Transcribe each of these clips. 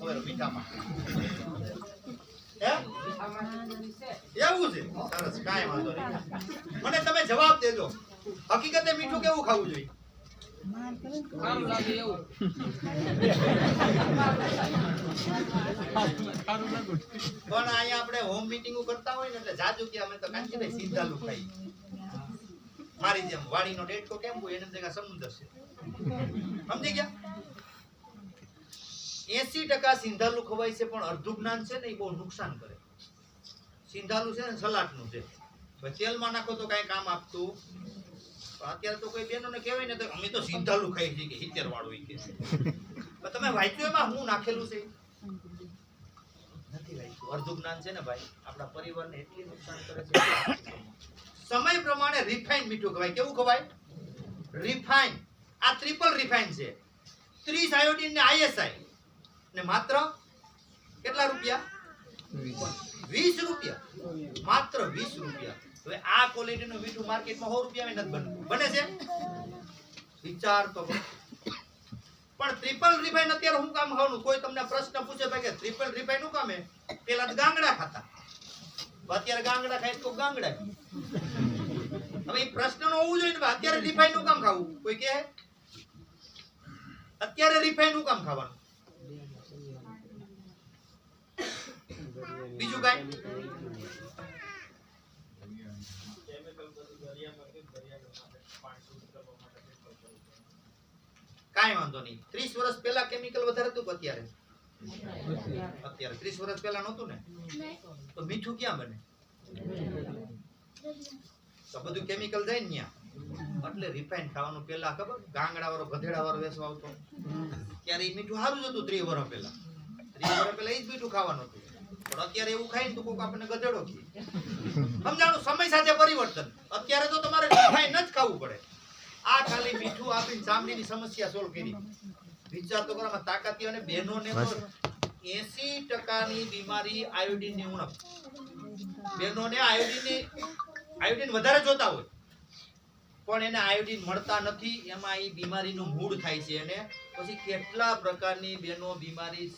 હવે મીઠામાં. એવું છે? સરસ કાંઈ વાંધો નહીં. મને તમે જવાબ દેજો. હકીકતે મીઠું કેવું ખાવું જોઈએ? સારું લાગે એવું. પણ અહીંયા આપણે હોમ મીટિંગો કરતા હોય ને એટલે જાજુ કે અમે તો કાંચીભાઈ સીધા ખાઈ. મારી જેમ વાડીનો ડેટકો કેમ હોય એને જગ્યા સમુદ્ર છે. સમજી ગયા? એસી ટકા સિંધાલુ ખવાય છે, પણ અડધું જ્ઞાન છે ને એ બહુ નુકસાન કરે. સિંધાલુ છે ને સલાટનું છે. તેલમાં નાખો તો કાંઈ કામ આપતું. અત્યારે તો કોઈ બહેનોને કહેવાય ને તો અમે તો સિંધાલુ ખાઈ છીએ કે હિતેર વાળું કે તમે વાંચ્યું એમાં હું નાખેલું છે? નથી વાંચ્યું. અર્ધું જ્ઞાન છે ને ભાઈ? આપણા પરિવારને એટલી નુકસાન કરે છે. સમય પ્રમાણે રિફાઇન મીઠું ખવાય. કેવું ખવાય? રિફાઇન આ ટ્રિપલ રિફાઇન છે. 30 આયોડિન ને આઈએસઆઈ ને માત્ર કેટલા રૂપિયા? વીસ. રૂપિયા. માત્ર વીસ રૂપિયા. હવે આ ક્વોલિટીનું મીઠું માર્કેટમાં સો રૂપિયા નથી બનતું બને. છે? વિચાર તો પણ ટ્રિપલ રિફાઈન અત્યારે હું કામ ખાવાનું કોઈ તમને પ્રશ્ન પૂછે ભાઈ કે ટ્રિપલ રિફાઈન શું કામે પેલા ગાંગડા ખાતા. અત્યારે ગાંગડા ખાય તો ગાંગડા હવે એ પ્રશ્ન નો હોવું જોઈએ ને અત્યારે રિફાઈનનું કામ ખાવું? કોઈ કે અત્યારે રિફાઈનનું કામ ખાવાનું. બીજું કાંઈ? કાંઈ વાંધો નહીં. ત્રીસ વર્ષ પહેલા કેમિકલ વધારે હતું અત્યારે? અત્યારે ત્રીસ વર્ષ પહેલા નહોતું ને? તો મીઠું ક્યાં બને? તો બધું કેમિકલ જાય ને ત્યાં. એટલે રિફાઇન ખાવાનું પહેલા ખબર? ગાંગડા વાળો ગધેડા વાળો વેસવા આવતો. ત્યારે એ મીઠું સારું જ હતું ત્રીસ વર્ષ પહેલા. ત્રીસ વર્ષ પહેલા એ જ મીઠું ખાવાનું હતું. પણ અત્યારે એવું ખાય ને તો કોક આપણને ગધેડો કહે. સમજાણું? સમય સાથે પરિવર્તન. અત્યારે તો તમારે રિફાઇન જ ખાવું પડે. આ ખાલી મીઠું આપીને ચામડીની સમસ્યા સોલ્વ કરી. વિચાર તો કરો તાકાતી અને બહેનોને ને એસી ટકાની બીમારી આયોડિનની ઉણપ. બહેનોને આયોડિનની આયોડિન વધારે જોતા હોય. પણ એને આયોડિન મળતા નથી. એમાં એ બીમારીનું મૂળ થાય છે અને પછી કેટલા પ્રકારની બહેનો બીમારી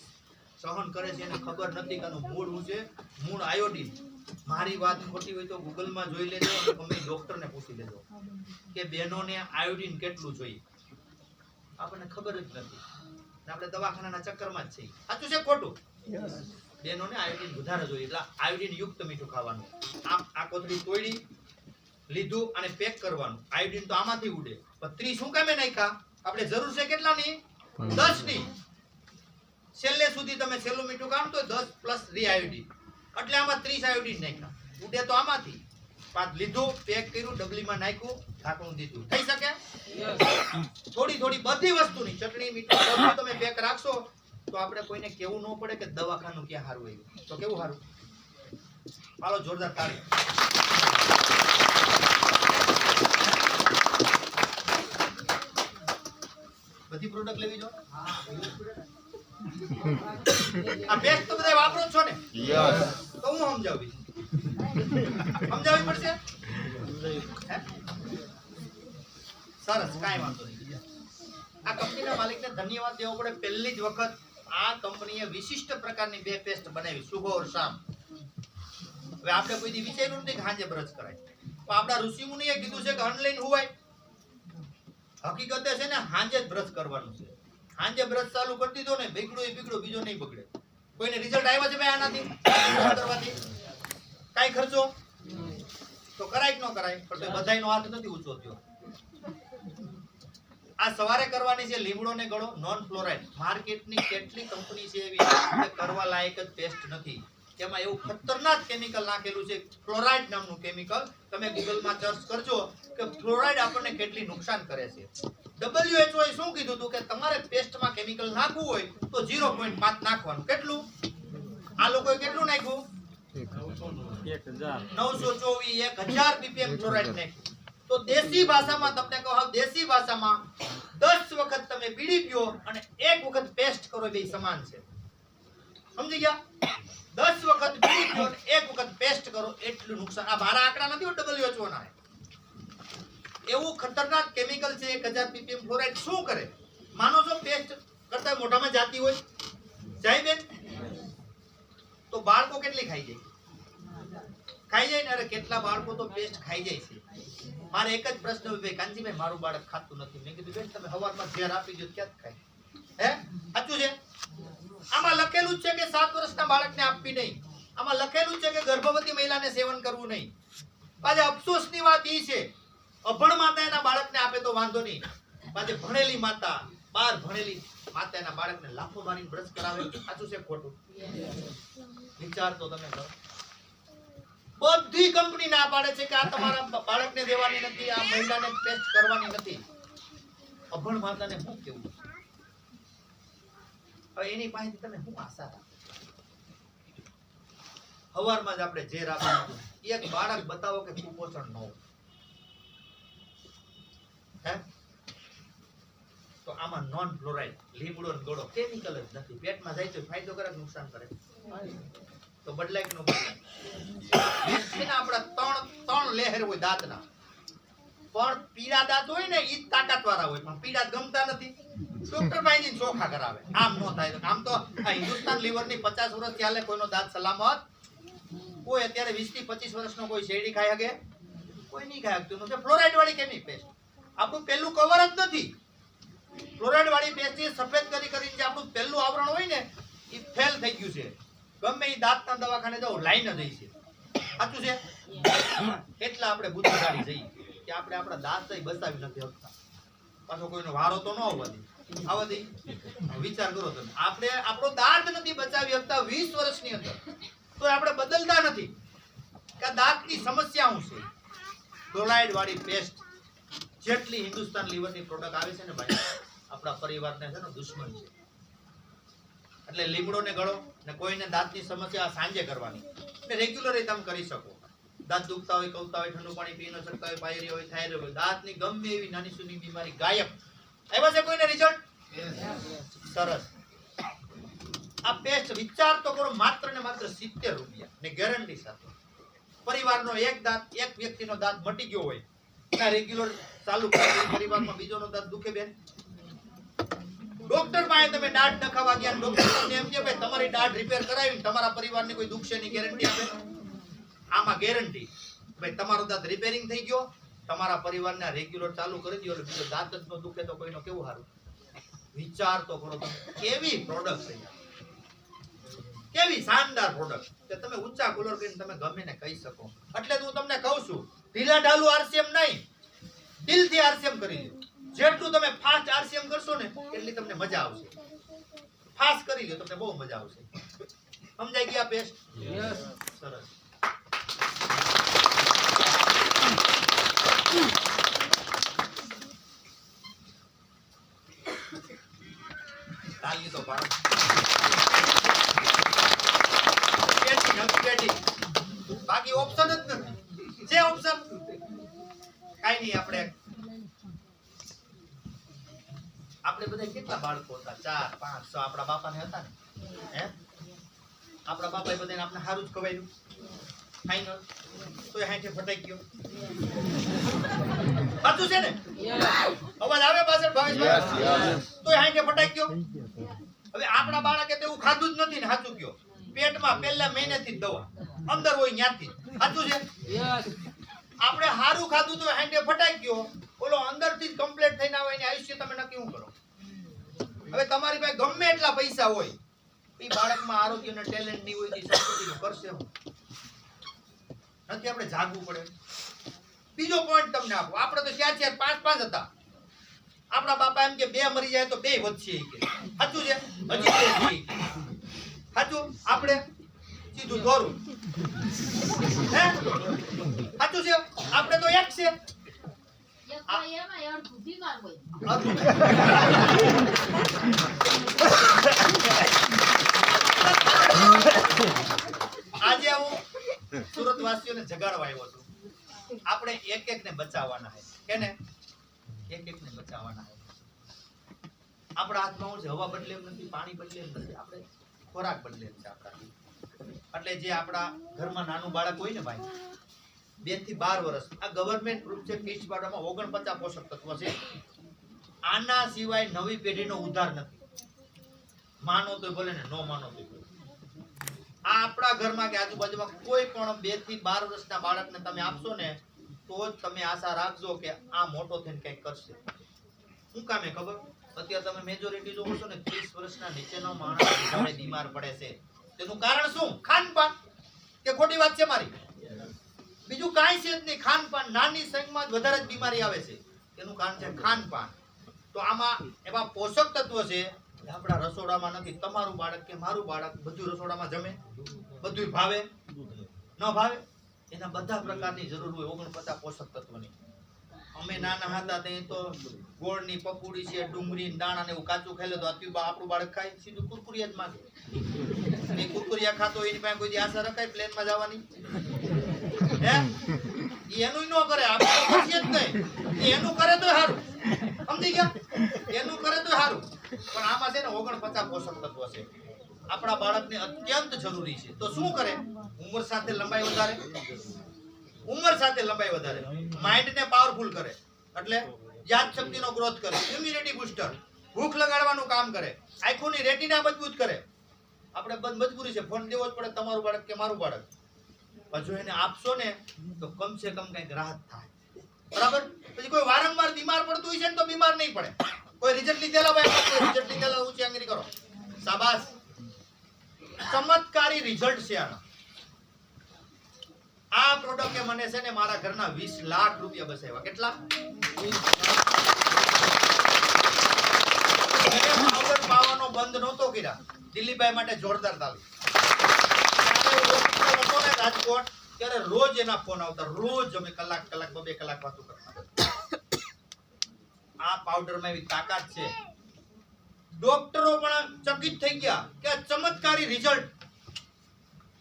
સહન કરે છે એને ખબર નથી કે આનું મૂળ શું છે? મૂળ આયોડિન. મારી વાત ખોટી હોય તો ગૂગલમાં જોઈ લેજો અને ડોક્ટરને પૂછી લેજો કે બહેનોને આયોડિન કેટલું જોઈએ. આપણને ખબર જ નથી. આપણે દવાખાનાના ચક્કરમાં જ છીએ. સાચું છે ખોટું? બહેનોને આયોડિન વધારે જોઈએ. એટલે આયોડિન યુક્ત મીઠું ખાવાનું. આમ આ કોથળી તોડી લીધું અને પેક કરવાનું. આયોડિન તો આમાંથી ઉડે. પણ ત્રીસ શું કામે નાખ્યા? આપણે જરૂર છે કેટલાની? દસની છેલ્લે સુધી તમે છેલ્લું મીઠું કામ તો દસ પ્લસ રી આયોડિન એટલે આમાં ત્રીસ આયોડિન નાખ્યા. ઉડે તો આમાંથી. પાંચ લીધું, પેક કર્યું, ડબલીમાં નાખ્યું, ઢાંકણું દીધું. થઈ શકે? થોડી થોડી બધી વસ્તુની, ચટણી, મીઠું તમે પેક રાખશો, તો આપણે કોઈને કેવું ન પડે કે દવાખાનું ક્યાં સારું આવ્યું તો કેવું સારું? હાલો, જોરદાર તાળી. બધી પ્રોડક્ટ લેવી જો આ બેસ તો બધા વાપરો છો ને? તો હું સમજાવી? સમજાવવી પડશે? સરસ કાઈ વાંધો નહીં. આ કંપનીના માલિકને ધન્યવાદ દેવો પડે. પહેલી જ વખત આ કંપનીએ વિશિષ્ટ પ્રકારની બે પેસ્ટ બનાવી. સુબહ ઓર શામ. હવે આપણે કોઈ દી વિચાર્યું નથી કે હાંજે બ્રશ કરાય. પણ આપણા ઋષિ મુનિએ કીધું છે કે હંડ લઈને હોવાય. હકીકતે છે ને હાજે જ બ્રશ કરવાનું છે. હાંજે બ્રશ ચાલુ કરી દીધો ને બગડો એ બગડો બીજો નહીં બગડે. કોઈને રિઝલ્ટ આવ્યા છે ભાઈ આનાથી? કરવાથી? કાંઈ ખર્ચો? તો કરાય કે ન કરાય? પણ તો બધાયનો હાથ નથી ઊંચો થયો. આ સવારે કરવાની છે લીમડો ને ગળો નોન ફ્લોરાઇડ માર્કેટની કેટલી કંપની છે એવી કરવા લાયક જ પેસ્ટ નથી. તેમાં એવું ખતરનાક કેમિકલ નાખેલું છે ફ્લોરાઇડ નામનું કેમિકલ તમે ગૂગલમાં સર્ચ કરજો કે ફ્લોરાઇડ આપણને કેટલી નુકસાન કરે છે. WHO એ શું કીધું હતું કે તમારે પેસ્ટમાં કેમિકલ નાખવું હોય તો 0.5 નાખવાનું. કેટલું? આ લોકોએ કેટલું નાખ્યું? નવસો ચોવીસ, એક હજાર ppm ફ્લોરાઇડ નાખ્યું. તો દેશી ભાષામાં તમને કહો દેશી ભાષામાં દસ વખત તમે બીડી પીઓ અને એક વખત પેસ્ટ કરો બે સમાન છે. સમજી ગયા? દસ વખત બીડી પીઓ અને એક વખત પેસ્ટ કરો, એટલું નુકસાન. આ મારા આંકડા નથી WHO ના. એવું ખતરનાક કેમિકલ છે એક હજાર પીપીએમ ફ્લોરાઇડ શું કરે? માનો છો પેસ્ટ કરતા મોઢામાં જાતી હોય? જાય બેન. બાળકો કેટલી ખાઈ જાય? ખાઈ જાય ને અરે કેટલા બાળકો તો પેસ્ટ ખાઈ જાય છે. મારે એક જ પ્રશ્ન હોય કાનજીભાઈ, મારું બાળક ખાતું નથી. મેં કીધું, બેન, તમે હવારમાં ઝેર આપી દો ક્યાં ખાય? હે? સાચું છે? આમાં લખેલું જ છે કે સાત વર્ષના બાળકને આપવી નહીં. આમાં લખેલું છે કે ગર્ભવતી મહિલાને સેવન કરવું નહીં. પાછા અફસોસની વાત એ છે અભણ માતા એના બાળકને આપે તો વાંધો નહીં. પાછી ભણેલી માતા, બાર ભણેલી માતા એના બાળકને લાફો મારીને બ્રશ કરાવે. સાચું છે ખોટું? વિચાર તો તમે કરો બધી કંપની ના પાડે છે કે આ તમારા બાળકને દેવાની નથી, આ મહિલાને ટેસ્ટ કરવાની નથી. અભણ માતાને શું કેવું? હવે એની પાસેથી તમે શું આશા રાખો? હવારમાં જ આપણે ઝેર રાખવાનું એક બાળક બતાવો કે કુપોષણ ન હોય. હે? તો આમાં નોન ફ્લોરાઇડ લીમડો ને ગળો કેમિકલ જ નથી. પેટમાં જાય તો ફાયદો કરે નુકસાન કરે તો બદલાય ન બદલાય છે ને ત્રણ ત્રણ લહેર હોય દાંતના. પણ પીળા દાંત હોય ને, ઈ તાકાત વાળા હોય. પણ પીળા ગમતા નથી. ડોક્ટર પાસે ચોખા કરાવે. આમ નો થાય આમ તો આ હિન્દુસ્તાન લીવરની પચાસ વર્ષ ચાલે કોઈનો દાંત સલામત. કોઈ અત્યારે વીસથી પચીસ વર્ષનો કોઈ શેરડી ખાઈ શકે? કોઈ નહીં ખાઈ શકતું. ફ્લોરાઇડ વાળી કેમી પેસ્ટ આપણું પહેલું કવર જ નથી. ફ્લોરાઇડ વાળી પેસ્ટ સફેદ કરી કરીને જે આપણું પહેલું આવરણ હોય ને એ ફેલ થઈ ગયું છે. ગમે એ દાંતના દવાખાને જાઓ લાઈન જ છે. સાચું છે? એટલા આપણે બુદ્ધિશાળી જઈએ કે આપણે આપણા દાંત બચાવી નથી શકતા. પાછો કોઈનો વારો તો ન આવવા દે. આવવા દે. વિચાર કરો તમે. આપણે આપણો દાંત નથી બચાવી શકતા વીસ વર્ષની અંદર. તો આપણે બદલતા નથી. કે દાંતની સમસ્યા શું છે? ફ્લોરાઇડ વાળી પેસ્ટ જેટલી હિન્દુસ્તાન લીવરની પ્રોડક્ટ આવે છે ને ભાઈ, આપણા પરિવારને છે ને દુશ્મન છે. એટલે લીમડો ને ગળો ને કોઈને દાંતની સમસ્યા સાંજે કરવાની. ને રેગ્યુલર તમે કરી શકો. દાંત દુખતા હોય, કવતા હોય, ઠંડુ પાણી પી ન શકતા હોય, પાયરી હોય થાયરોઇડ હોય, દાંતની ગમે એવી નાની સુની બીમારી ગાયબ. આવ્યા છે કોઈને રિઝલ્ટ સરસ. આ પેસ્ટ વિચાર તો કરો, માત્ર ને માત્ર 70 રૂપિયા, ને ગેરંટી સાથે. પરિવારનો એક દાંત, એક વ્યક્તિનો દાંત મટી ગયો હોય એના રેગ્યુલર ચાલુ પરિવારમાં બીજોનો દાંત દુખે બેન. ડોક્ટર પાસે તમે દાઢ નખાવા ગયા ડોક્ટર તમને એમ કે ભાઈ, તમારી દાઢ રિપેર કરાવી તમારા પરિવારને કોઈ દુખશે ની ગેરંટી આપે. આમાં ગેરંટી ભાઈ, તમારો દાંત રિપેરિંગ થઈ ગયો, તમારા પરિવારને રેગ્યુલર ચાલુ કરી દો બીજો દાંત જ ન દુખે તો કોઈનો કેવું સારું વિચાર તો કરો તમે. કેવી પ્રોડક્ટ છે. કેવી શાનદાર પ્રોડક્ટ કે તમે ઊંચા કુલર કરીને તમે ગમે ને કહી શકો. એટલે હું તમને કહું છું ઢીલા ઢાલુ આરસીએમ નહીં. દિલથી આરસીએમ કરી લો જેટલું તમે ફાસ્ટ આરસીએમ કરશો ને એટલી તમને મજા આવશે. ફાસ્ટ કરી લો તમને બહુ મજા આવશે. સમજાઈ ગયા બેસ્ટ યસ સરસ. તાલી તો પાડો બાકી ઓપ્શન જ નથી. જે ઓપ્શન કાઈ નહીં આપણે આપણે બધા કેટલા બાળકો હતા? ચાર પાંચ છ આપણા બાપાને હતા ને? હે? આપણા બાપાએ બધાને આપણે સારું જ ખવાયું ફાઈનલ તો હાથે ફટાઈ ગયો. સાચું છે ને? અવાજ આવે પાછળ ભાવેશભાઈ. તો હાથે ફટાઈ ગયો. હવે આપણા બાળકે તેવું ખાધું જ નથી ને સાચું ગયો પેટમાં પહેલા મહિનેથી જ દવા. અંદર હોય ત્યાંથી સાચું છે? યસ આપણે હારું ખાધું તો હેન્ડે ફટાઈ ગયો. ઓલો અંદરથી કમ્પ્લીટ થઈને આવે એની આયુષ્ય તમે નક્કી શું કરો? હવે તમારી પાસે ગમે એટલા પૈસા હોય એ બાળકમાં આરોગ્ય અને ટેલેન્ટ નહીં હોય તો સંસ્કૃતિ કરશે હું નથી આપણે જાગવું પડે. બીજો પોઈન્ટ તમને આપો. આપણે તો ચાર ચાર પાંચ પાંચ હતા. આપણા બાપા એમ કે બે મરી જાય તો બે વધશે કે. સાચું છે? હજી. સાચું? આપણે? સીધું દોરું. હે? સાચું છે? આપણે તો એક છે. આજે હું સુરત વાસીઓને જગાડવા આવ્યો છું. આપણે એક એક ને બચાવવાના છે. કેને એક એક ને બચાવવાના હે આપણા હાથમાં છે હવા બદલે એમ નથી પાણી બદલે એમ નથી. આપણે ખોરાક બદલે એમ છે આપણા એટલે જે આપણા ઘરમાં નાનું બાળક હોય ને ભાઈ, બેથી બાર વર્ષ, આ ગવર્મેન્ટ ગ્રુપ છે પાડવામાં ઓગણપચાસ પોષક તત્વો છે. આના સિવાય નવી પેઢીનો ઉદ્ધાર નથી. માનો તો ભલે ને ન માનો તો આ આપણા ઘરમાં કે આજુબાજુમાં કોઈ પણ બેથી બાર વર્ષના બાળકને તમે આપશો ને, તો જ તમે આશા રાખજો કે આ મોટો થઈને કંઈક કરશે. શું કામે ખબર? અત્યારે તમે મેજોરિટી જોવો છો ને 30 વર્ષના નીચેનો માણસ બીમાર પડે છે. તેનું કારણ શું? ખાનપાન. કે ખોટી વાત છે મારી. બીજું કાંઈ છે જ નહીં. ખાનપાન નાની સંખ્યામાં વધારે જ બીમારી આવે છે. તેનું કારણ છે ખાનપાન. તો આમાં એવા પોષક તત્વો છે આપણા રસોડામાં નથી. તમારું બાળક કે મારું બાળક બધું રસોડામાં જમે બધું ભાવે, ન ભાવે? એના બધા પ્રકારની જરૂર હોય, ઓગણપચાસ પોષક તત્વની. અમે નાના હતા તે તો ગોળની પકોડી છે ડુંગળી દાણા ને એવું કાચું ખાઈ લે તો આપણું બાળક ખાય, સીધું કુરકુરિયા જ માંગે. એ કુરકુરિયા ખાતો એની પાસે કોઈ આશા રખાય પ્લેનમાં જવાની? હે? એનું ન કરે આપણે જ નહીં એનું કરે તો સારું સમજી ગયા? એનું કરે તો સારું પણ આમાં છે ને ઓગણપચાસ પોષક તત્વો છે. આપણા બાળકને અત્યંત જરૂરી છે. તો શું કરે? ઉંમર સાથે લંબાઈ વધારે. ઉંમર સાથે લંબાઈ વધારે. માઇન્ડને પાવરફુલ કરે. એટલે યાદ શક્તિનો ગ્રોથ કરે. ઇમ્યુનિટી બુસ્ટર ભૂખ લગાડવાનું કામ કરે. આંખોની રેટિના મજબૂત કરે. આપણે બંધ મજબૂરી છે. ફોન દેવો જ પડે તમારું બાળક કે મારું બાળક. જો એને આપશો ને, તો કમ સે કમ કંઈક રાહત થાય. બરાબર? પછી કોઈ વારંવાર બીમાર પડતું હોય છે ને, તો બીમાર નહીં પડે. કોઈ રિઝલ્ટ લીધેલા હોય રિઝલ્ટ લીધેલા, ઊંચી આંગરી કરો. શાબાશ. ચમત્કારી રિઝલ્ટ છે આના. આ પ્રોડક્ટે મને છે ને મારા ઘરના વીસ લાખ રૂપિયા બસાવ્યા. કેટલા મેં પાવડર પાવાનો બંધ નહોતો કર્યા. દિલીપભાઈ માટે જોરદાર તાલી. રાજકોટ ત્યારે રોજ એના ફોન આવતા. રોજ અમે કલાક કલાક બે કલાક વાતો કરતા આ પાવડરમાં એવી તાકાત છે. ડોક્ટરો પણ ચકિત થઈ ગયા કે આ ચમત્કારી રિઝલ્ટ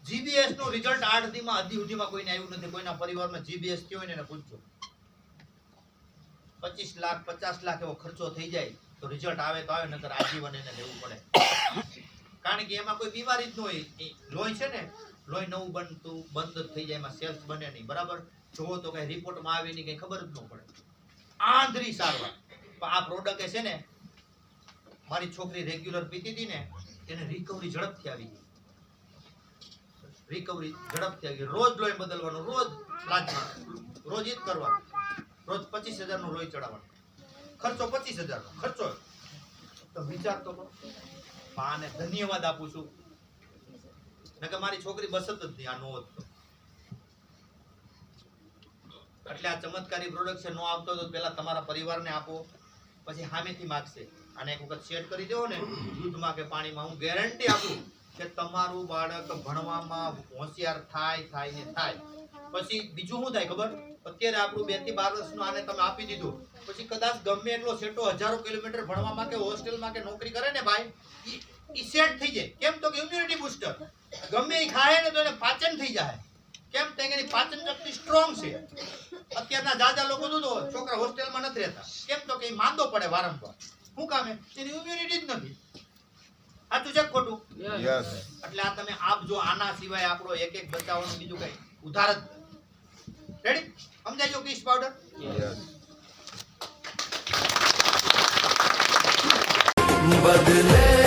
જીબીએસનું રિઝલ્ટ આઠ દીમાં હજી સુધીમાં કોઈને આવ્યું નથી. કોઈના પરિવારમાં જીબીએસ થયો હોય ને પૂછજો. પચીસ લાખ, પચાસ લાખ એવો ખર્ચો થઈ જાય. તો રિઝલ્ટ આવે તો આવે, નકર આજીવન એને લેવું પડે. કારણ કે એમાં કોઈ બીમારી જ ન હોય. લોહી છે ને, લોહી નવું બનતું, બંધ થઈ જાય, એમાં સેલ્સ બને નહીં. બરાબર? જોવો તો કઈ રિપોર્ટમાં આવે નહીં, કઈ ખબર જ ન પડે. આંધરી સારવાર. પણ આ પ્રોડક્ટ છે ને, મારી છોકરી રેગ્યુલર પીતી હતી ને, એને રિકવરી ઝડપથી આવી ગઈ. રિકવરી ઝડપથી આવી રોજ લોહી બદલવાનું, રોજ લાજમાં રોજ જ કરવાનું. રોજ પચીસ હજારનું લોહી ચડાવવાનું. ખર્ચો પચીસ હજાર નો, ખર્ચો. તો વિચાર તો આને ધન્યવાદ આપું છું. નકર મારી છોકરી બસત જ નહીં, આ નો એટલે આ ચમત્કારી પ્રોડક્શન નો આપતો તો પહેલા તમારા પરિવારને આપો, પછી સામેથી માગશે. અને એક વખત સેટ કરી દેવો ને દૂધમાં કે પાણીમાં હું ગેરંટી આપું કે તમારું બાળક ભણવામાં હોશિયાર થાય થાય ને થાય. પછી બીજું શું થાય ખબર? અત્યારે આપણું બેથી બાર વર્ષનું આને તમે આપી દીધું. પછી કદાચ ગમે એટલો સેટો હજારો કિલોમીટર ભણવામાં કે હોસ્ટેલમાં કે નોકરી કરે ને ભાઈ ઈ- ઈ સેટ થઈ જાય. કેમ તો કે ઇમ્યુનિટી બુસ્ટર ગમે એ ખાય ને તો એને પાચન થઈ જાય. કેમ તો એની પાચન શક્તિ સ્ટ્રોંગ છે. અત્યારના જાજા લોકો તો છોકરા હોસ્ટેલમાં નથી રહેતા. કેમ તો કે એ માંદો પડે વારંવાર. શું કામે એની ઇમ્યુનિટી જ નથી. સાચું છે ખોટું? એટલે આ તમે આપજો આના સિવાય આપણો એક એક બચાવવાનું બીજું કઈ ઉધાર જ રેડી સમજાજો પીસ પાવડર બદલે